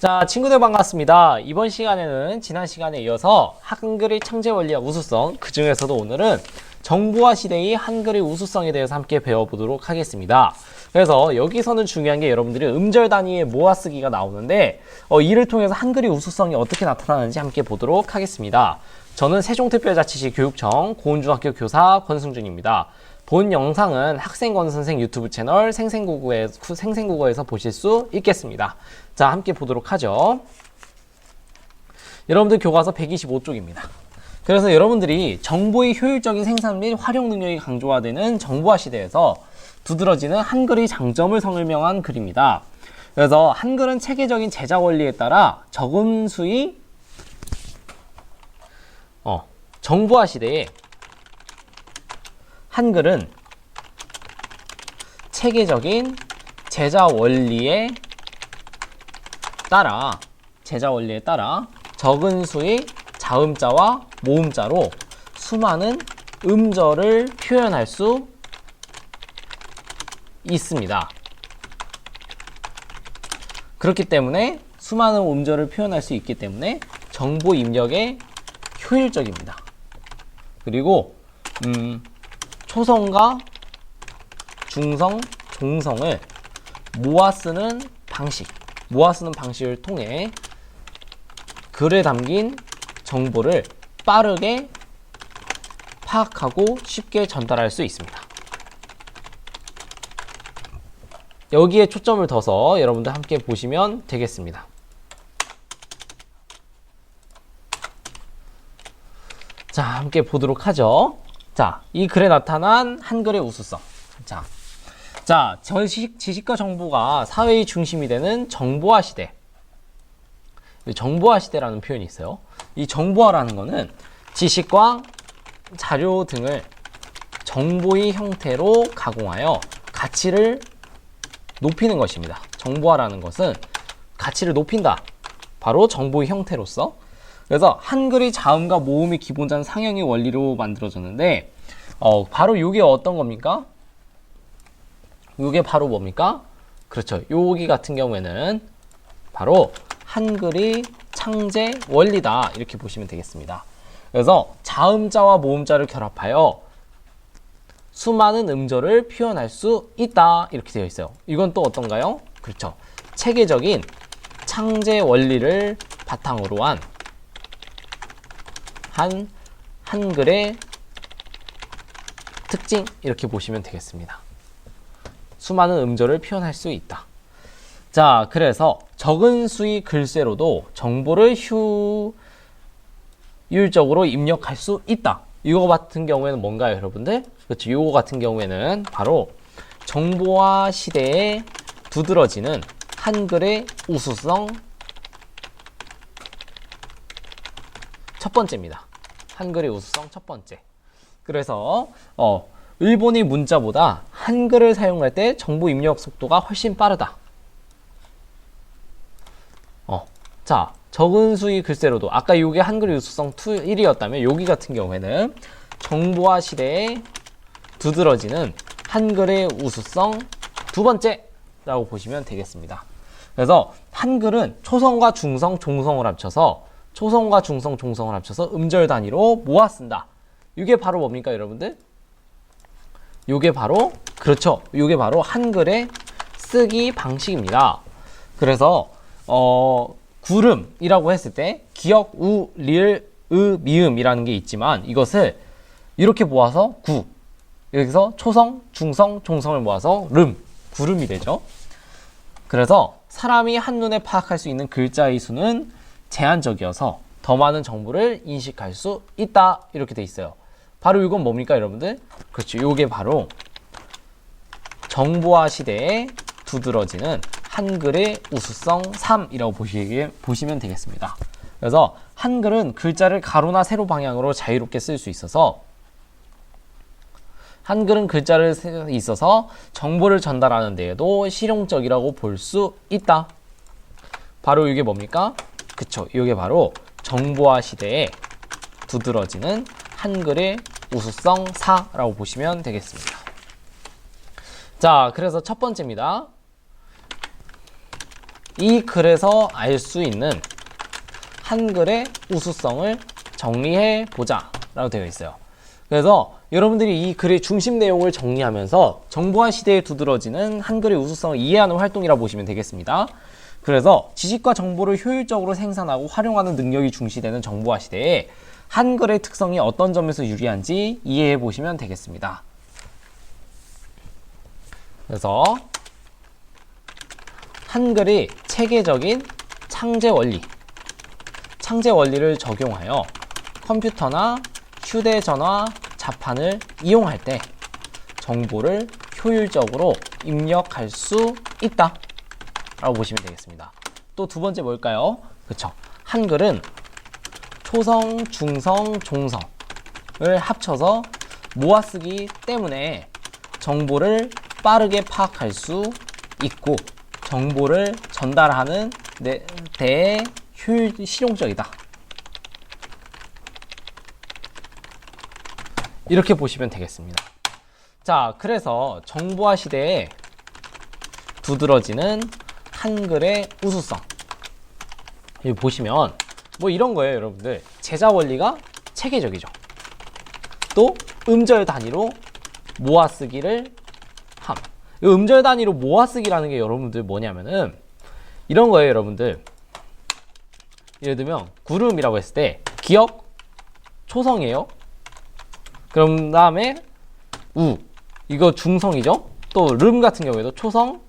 자, 친구들 반갑습니다. 이번 시간에는 지난 시간에 이어서 한글의 창제 원리와 우수성, 그 중에서도 오늘은 정부화 시대의 한글의 우수성에 대해서 함께 배워보도록 하겠습니다. 그래서 여기서는 중요한 게 여러분들이 음절 단위의 모아쓰기가 나오는데 어, 이를 통해서 한글의 우수성이 어떻게 나타나는지 함께 보도록 하겠습니다. 저는 세종특별자치시 교육청 고은중학교 교사 권승준입니다. 본 영상은 학생권 선생 유튜브 채널 생생국어에, 생생국어에서 보실 수 있겠습니다. 자, 함께 보도록 하죠. 여러분들 교과서 125쪽입니다. 그래서 여러분들이 정보의 효율적인 생산 및 활용 능력이 강조화되는 정보화 시대에서 두드러지는 한글의 장점을 설명한 글입니다. 그래서 한글은 체계적인 제작 원리에 따라 적은 수의 어, 정보화 시대에 한글은 체계적인 제자 원리에 따라 제자 원리에 따라 적은 수의 자음자와 모음자로 수많은 음절을 표현할 수 있습니다. 그렇기 때문에 수많은 음절을 표현할 수 있기 때문에 정보 입력에 효율적입니다. 그리고 음, 초성과 중성, 종성을 모아 쓰는 방식, 모아 쓰는 방식을 통해 글에 담긴 정보를 빠르게 파악하고 쉽게 전달할 수 있습니다. 여기에 초점을 둬서 여러분들 함께 보시면 되겠습니다. 자, 함께 보도록 하죠. 자, 이 글에 나타난 한글의 우수성. 자, 자, 지식, 지식과 정보가 사회의 중심이 되는 정보화 시대. 정보화 시대라는 표현이 있어요. 이 정보화라는 거는 지식과 자료 등을 정보의 형태로 가공하여 가치를 높이는 것입니다. 정보화라는 것은 가치를 높인다. 바로 정보의 형태로서. 그래서 한글의 자음과 모음이 기본자는 상형의 원리로 만들어졌는데, 어, 바로 이게 어떤 겁니까? 이게 바로 뭡니까? 그렇죠. 여기 같은 경우에는 바로 한글의 창제 원리다. 이렇게 보시면 되겠습니다. 그래서 자음자와 모음자를 결합하여 수많은 음절을 표현할 수 있다. 이렇게 되어 있어요. 이건 또 어떤가요? 그렇죠. 체계적인 창제 원리를 바탕으로 한, 한 한글의 특징 이렇게 보시면 되겠습니다. 수많은 음절을 표현할 수 있다. 자, 그래서 적은 수의 글쎄로도 정보를 효율적으로 입력할 수 있다. 이거 같은 경우에는 뭔가요, 여러분들? 그렇죠. 이거 같은 경우에는 바로 정보화 시대에 두드러지는 한글의 우수성 첫 번째입니다. 한글의 우수성 첫 번째. 그래서 어, 일본의 문자보다 한글을 사용할 때 정보 입력 속도가 훨씬 빠르다. 어, 자, 적은 수의 글쎄로도 아까 이게 한글 유수성 2, 1이었다면 여기 같은 경우에는 정보화 시대에 두드러지는 한글의 우수성 두 번째라고 보시면 되겠습니다. 그래서 한글은 초성과 중성, 종성을 합쳐서 초성과 중성, 종성을 합쳐서 음절 단위로 모아 쓴다. 이게 바로 뭡니까, 여러분들? 요게 바로 그렇죠. 요게 바로 한글의 쓰기 방식입니다. 그래서 어 구름이라고 했을 때 기역, 우, 리을, 으, 미음이라는 게 있지만 이것을 이렇게 모아서 구 여기서 초성, 중성, 종성을 모아서 름, 구름이 되죠. 그래서 사람이 한눈에 파악할 수 있는 글자의 수는 제한적이어서 더 많은 정보를 인식할 수 있다 이렇게 돼 있어요. 바로 이건 뭡니까 여러분들? 그렇죠. 이게 바로 정보화 시대에 두드러지는 한글의 우수성 3이라고 보시기, 보시면 되겠습니다. 그래서 한글은 글자를 가로나 세로 방향으로 자유롭게 쓸 수 있어서 한글은 글자를 있어서 정보를 전달하는 데에도 실용적이라고 볼 수 있다. 바로 이게 뭡니까? 그쵸. 이게 바로 정보화 시대에 두드러지는 한글의 우수성 4라고 보시면 되겠습니다. 자, 그래서 첫 번째입니다. 이 글에서 알 수 있는 한글의 우수성을 정리해 보자 라고 되어 있어요. 그래서 여러분들이 이 글의 중심 내용을 정리하면서 정보화 시대에 두드러지는 한글의 우수성을 이해하는 활동이라 고 보시면 되겠습니다. 그래서 지식과 정보를 효율적으로 생산하고 활용하는 능력이 중시되는 정보화 시대에 한글의 특성이 어떤 점에서 유리한지 이해해 보시면 되겠습니다. 그래서 한글이 체계적인 창제 원리, 창제 원리를 적용하여 컴퓨터나 휴대전화 자판을 이용할 때 정보를 효율적으로 입력할 수 있다. 라고 보시면 되겠습니다. 또 두 번째 뭘까요? 그쵸. 한글은 초성, 중성, 종성을 합쳐서 모아쓰기 때문에 정보를 빠르게 파악할 수 있고 정보를 전달하는 데, 데 효율 실용적이다. 이렇게 보시면 되겠습니다. 자, 그래서 정보화 시대에 두드러지는 한글의 우수성. 여기 보시면 뭐 이런 거예요, 여러분들. 제자 원리가 체계적이죠. 또 음절 단위로 모아쓰기를 함. 이 음절 단위로 모아쓰기라는 게 여러분들 뭐냐면은 이런 거예요, 여러분들. 예를 들면 구름이라고 했을 때 기억 초성이에요. 그럼 다음에 우 이거 중성이죠. 또 름 같은 경우에도 초성,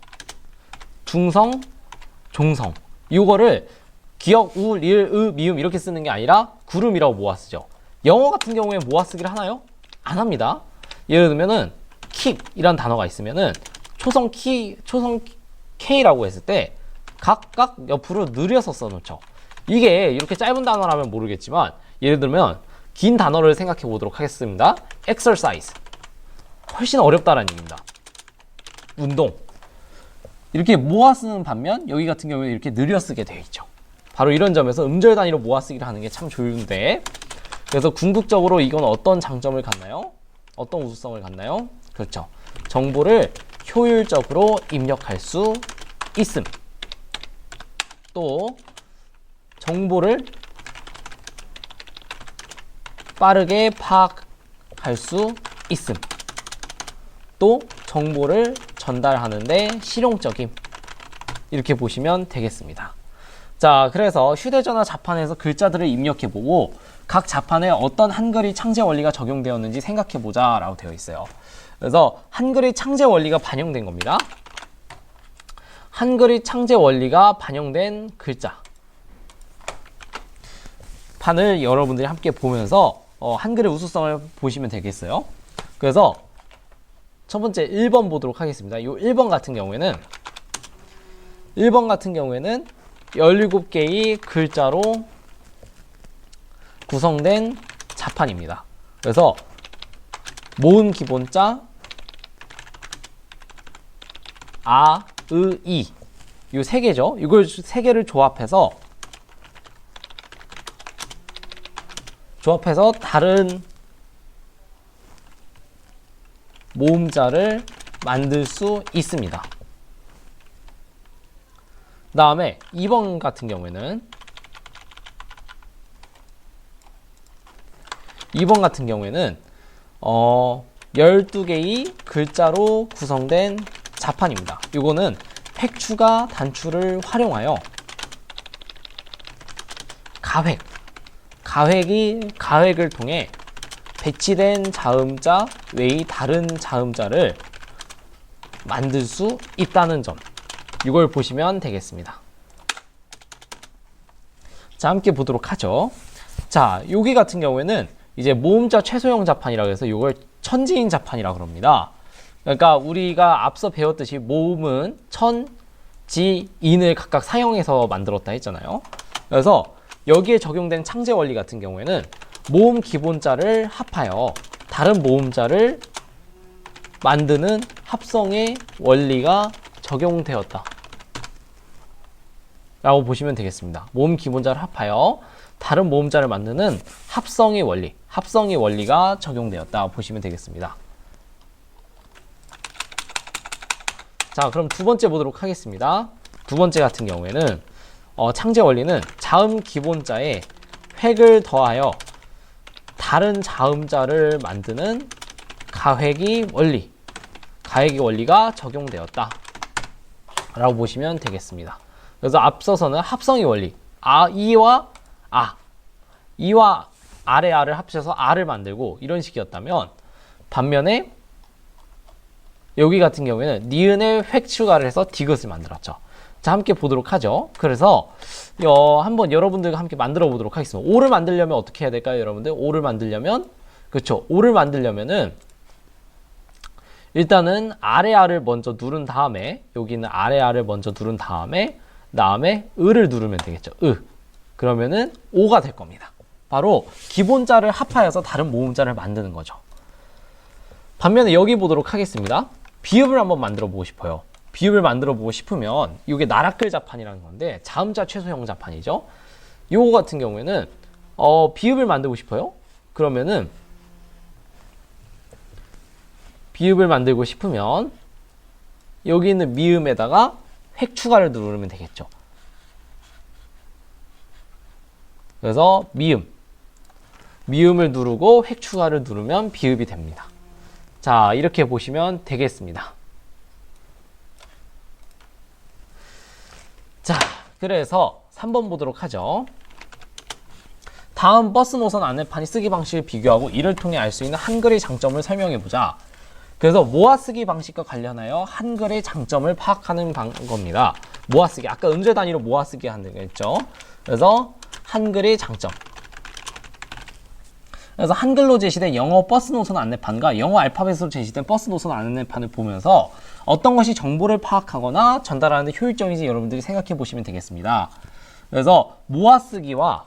중성, 종성. 이거를 기억, 우, 릴, 으, 미음 이렇게 쓰는 게 아니라 구름이라고 모아 쓰죠. 영어 같은 경우에 모아 쓰기를 하나요? 안 합니다. 예를 들면은 keep이란 단어가 있으면은 초성 키, 초성 k라고 했을 때 각각 옆으로 느려서 써놓죠. 이게 이렇게 짧은 단어라면 모르겠지만 예를 들면 긴 단어를 생각해 보도록 하겠습니다. exercise. 훨씬 어렵다라는 얘기입니다. 운동. 이렇게 모아 쓰는 반면 여기 같은 경우에 이렇게 느려 쓰게 되어 있죠. 바로 이런 점에서 음절 단위로 모아 쓰기를 하는 게 참 좋은데 그래서 궁극적으로 이건 어떤 장점을 갖나요? 어떤 우수성을 갖나요? 그렇죠. 정보를 효율적으로 입력할 수 있음. 또 정보를 빠르게 파악할 수 있음. 또 정보를 전달하는데 실용적임. 이렇게 보시면 되겠습니다. 자, 그래서 휴대전화 자판에서 글자들을 입력해보고 각 자판에 어떤 한글이 창제 원리가 적용되었는지 생각해보자 라고 되어 있어요. 그래서 한글의 창제 원리가 반영된 겁니다. 한글의 창제 원리가 반영된 글자. 판을 여러분들이 함께 보면서 어, 한글의 우수성을 보시면 되겠어요. 그래서 첫 번째 1번 보도록 하겠습니다. 이 1번 같은 경우에는 1번 같은 경우에는 17개의 글자로 구성된 자판입니다. 그래서 모음 기본자 아, 으, 이. 이 세 개죠. 이걸 세 개를 조합해서 조합해서 다른 모음자를 만들 수 있습니다. 다음에 2번 같은 경우에는 2번 같은 경우에는 어 12개의 글자로 구성된 자판입니다. 이거는 획추가 단추를 활용하여 가획, 가획이 가획을 통해 배치된 자음자 외의 다른 자음자를 만들 수 있다는 점. 이걸 보시면 되겠습니다. 자, 함께 보도록 하죠. 자, 여기 같은 경우에는 이제 모음자 최소형 자판이라고 해서 이걸 천지인 자판이라고 그럽니다. 그러니까 우리가 앞서 배웠듯이 모음은 천, 지, 인을 각각 사용해서 만들었다 했잖아요. 그래서 여기에 적용된 창제 원리 같은 경우에는 모음 기본자를 합하여 다른 모음자를 만드는 합성의 원리가 적용되었다. 라고 보시면 되겠습니다. 모음 기본자를 합하여 다른 모음자를 만드는 합성의 원리, 합성의 원리가 적용되었다 보시면 되겠습니다. 자, 그럼 두 번째 보도록 하겠습니다. 두 번째 같은 경우에는 어, 창제 원리는 자음 기본자에 획을 더하여 다른 자음자를 만드는 가획이 원리, 가획이 원리가 적용되었다. 라고 보시면 되겠습니다. 그래서 앞서서는 합성의 원리, 아, 이와 아, 이와 아래 아를 합쳐서 아를 만들고 이런 식이었다면 반면에 여기 같은 경우에는 니은의 획 추가를 해서 디귿을 만들었죠. 자, 함께 보도록 하죠. 그래서 어, 한번 여러분들과 함께 만들어 보도록 하겠습니다. 오를 만들려면 어떻게 해야 될까요, 여러분들? 오를 만들려면 그렇죠. 오를 만들려면은 일단은 아래 아를 먼저 누른 다음에 여기는 아래 아를 먼저 누른 다음에 다음에 을을 누르면 되겠죠. 으. 그러면은 오가 될 겁니다. 바로 기본자를 합하여서 다른 모음자를 만드는 거죠. 반면에 여기 보도록 하겠습니다. 비읍을 한번 만들어 보고 싶어요. 비읍을 만들어 보고 싶으면 이게 나락글 자판이라는 건데 자음자 최소형 자판이죠. 요거 같은 경우에는 어, 비읍을 만들고 싶어요. 그러면은 비읍을 만들고 싶으면 여기 있는 미음에다가 획 추가를 누르면 되겠죠. 그래서 미음 미음을 누르고 획 추가를 누르면 비읍이 됩니다. 자, 이렇게 보시면 되겠습니다. 자, 그래서 3번 보도록 하죠. 다음 버스 노선 안내판이 쓰기 방식을 비교하고 이를 통해 알 수 있는 한글의 장점을 설명해 보자. 그래서 모아쓰기 방식과 관련하여 한글의 장점을 파악하는 방, 겁니다. 모아쓰기. 아까 음절 단위로 모아쓰기 하는 거 했죠. 그래서 한글의 장점. 그래서 한글로 제시된 영어 버스 노선 안내판과 영어 알파벳으로 제시된 버스 노선 안내판을 보면서 어떤 것이 정보를 파악하거나 전달하는 데 효율적인지 여러분들이 생각해 보시면 되겠습니다. 그래서 모아쓰기와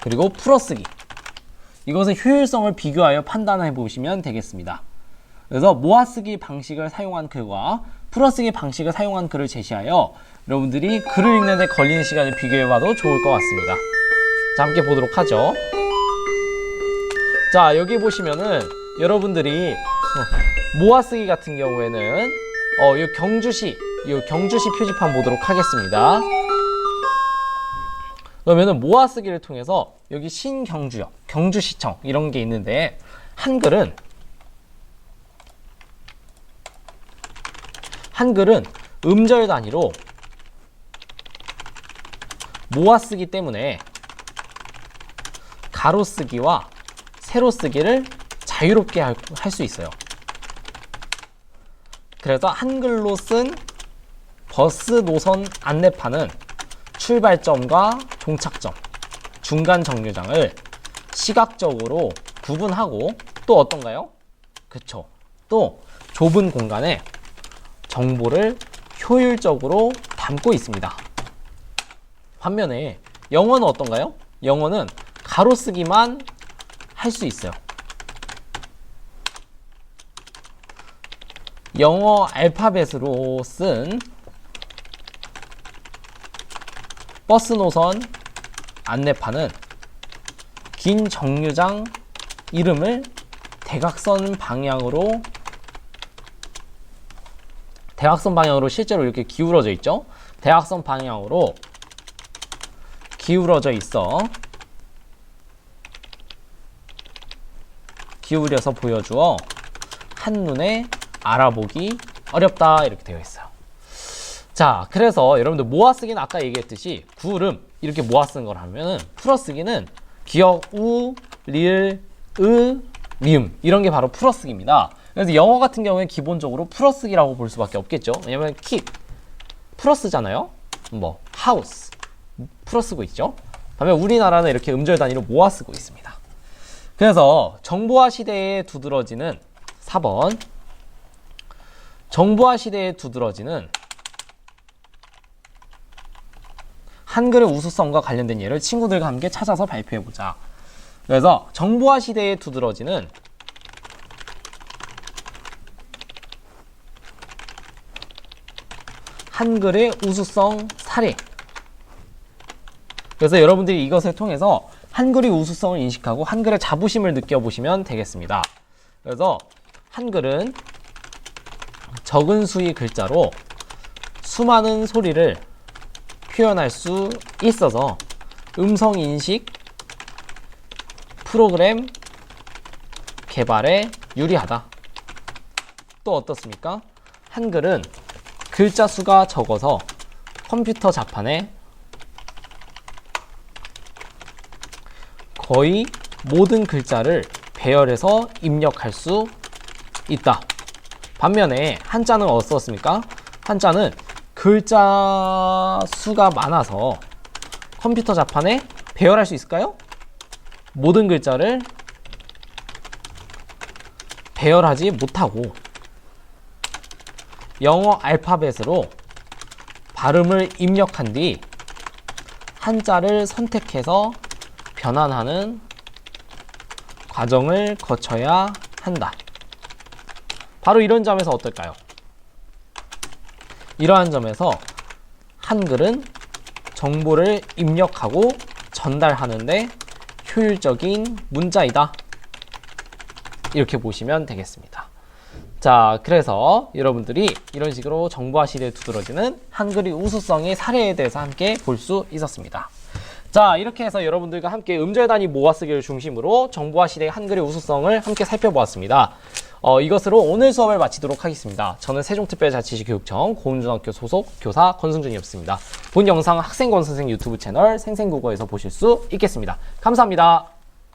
그리고 풀어쓰기 이것의 효율성을 비교하여 판단해 보시면 되겠습니다. 그래서 모아쓰기 방식을 사용한 글과 풀어쓰기 방식을 사용한 글을 제시하여 여러분들이 글을 읽는 데 걸리는 시간을 비교해 봐도 좋을 것 같습니다. 자, 함께 보도록 하죠. 자, 여기 보시면은 여러분들이 어, 모아쓰기 같은 경우에는 어, 이 경주시, 이 경주시 표지판 보도록 하겠습니다. 그러면은 모아쓰기를 통해서 여기 신경주역, 경주시청 이런 게 있는데 한글은 한글은 음절 단위로 모아쓰기 때문에 가로쓰기와 세로쓰기를 자유롭게 할 수 있어요. 그래서 한글로 쓴 버스 노선 안내판은 출발점과 종착점, 중간 정류장을 시각적으로 구분하고 또 어떤가요? 그쵸. 또 좁은 공간에 정보를 효율적으로 담고 있습니다. 반면에 영어는 어떤가요? 영어는 가로쓰기만 할 수 있어요. 영어 알파벳으로 쓴 버스 노선 안내판은 긴 정류장 이름을 대각선 방향으로 대각선 방향으로 실제로 이렇게 기울어져 있죠. 대각선 방향으로 기울어져 있어 기울여서 보여주어 한눈에 알아보기 어렵다 이렇게 되어 있어요. 자, 그래서 여러분들 모아쓰기는 아까 얘기했듯이 구름 이렇게 모아쓰는 걸 하면은 풀어쓰기는 기역, 우, 리을, 으, 미음 이런 게 바로 풀어쓰기입니다. 그래서 영어 같은 경우에 기본적으로 풀어쓰기라고 볼 수밖에 없겠죠. 왜냐면 keep 풀어쓰잖아요. 뭐 house 풀어쓰고 있죠. 반면 우리나라는 이렇게 음절 단위로 모아쓰고 있습니다. 그래서 정보화 시대에 두드러지는 4번 정보화 시대에 두드러지는 한글의 우수성과 관련된 예를 친구들과 함께 찾아서 발표해보자. 그래서 정보화 시대에 두드러지는 한글의 우수성 사례. 그래서 여러분들이 이것을 통해서 한글의 우수성을 인식하고 한글의 자부심을 느껴보시면 되겠습니다. 그래서 한글은 적은 수의 글자로 수많은 소리를 표현할 수 있어서 음성 인식 프로그램 개발에 유리하다. 또 어떻습니까? 한글은 글자 수가 적어서 컴퓨터 자판에 거의 모든 글자를 배열해서 입력할 수 있다. 반면에 한자는 어떻습니까? 한자는 글자 수가 많아서 컴퓨터 자판에 배열할 수 있을까요? 모든 글자를 배열하지 못하고 영어 알파벳으로 발음을 입력한 뒤 한자를 선택해서 변환하는 과정을 거쳐야 한다. 바로 이런 점에서 어떨까요? 이러한 점에서 한글은 정보를 입력하고 전달하는데 효율적인 문자이다. 이렇게 보시면 되겠습니다. 자, 그래서 여러분들이 이런 식으로 정보화 시대에 두드러지는 한글의 우수성의 사례에 대해서 함께 볼 수 있었습니다. 자, 이렇게 해서 여러분들과 함께 음절 단위 모아쓰기를 중심으로 정보화 시대의 한글의 우수성을 함께 살펴보았습니다. 어, 이것으로 오늘 수업을 마치도록 하겠습니다. 저는 세종특별자치시 교육청 고운중학교 소속 교사 권승준이었습니다. 본 영상 학생권 선생 유튜브 채널 생생국어에서 보실 수 있겠습니다. 감사합니다.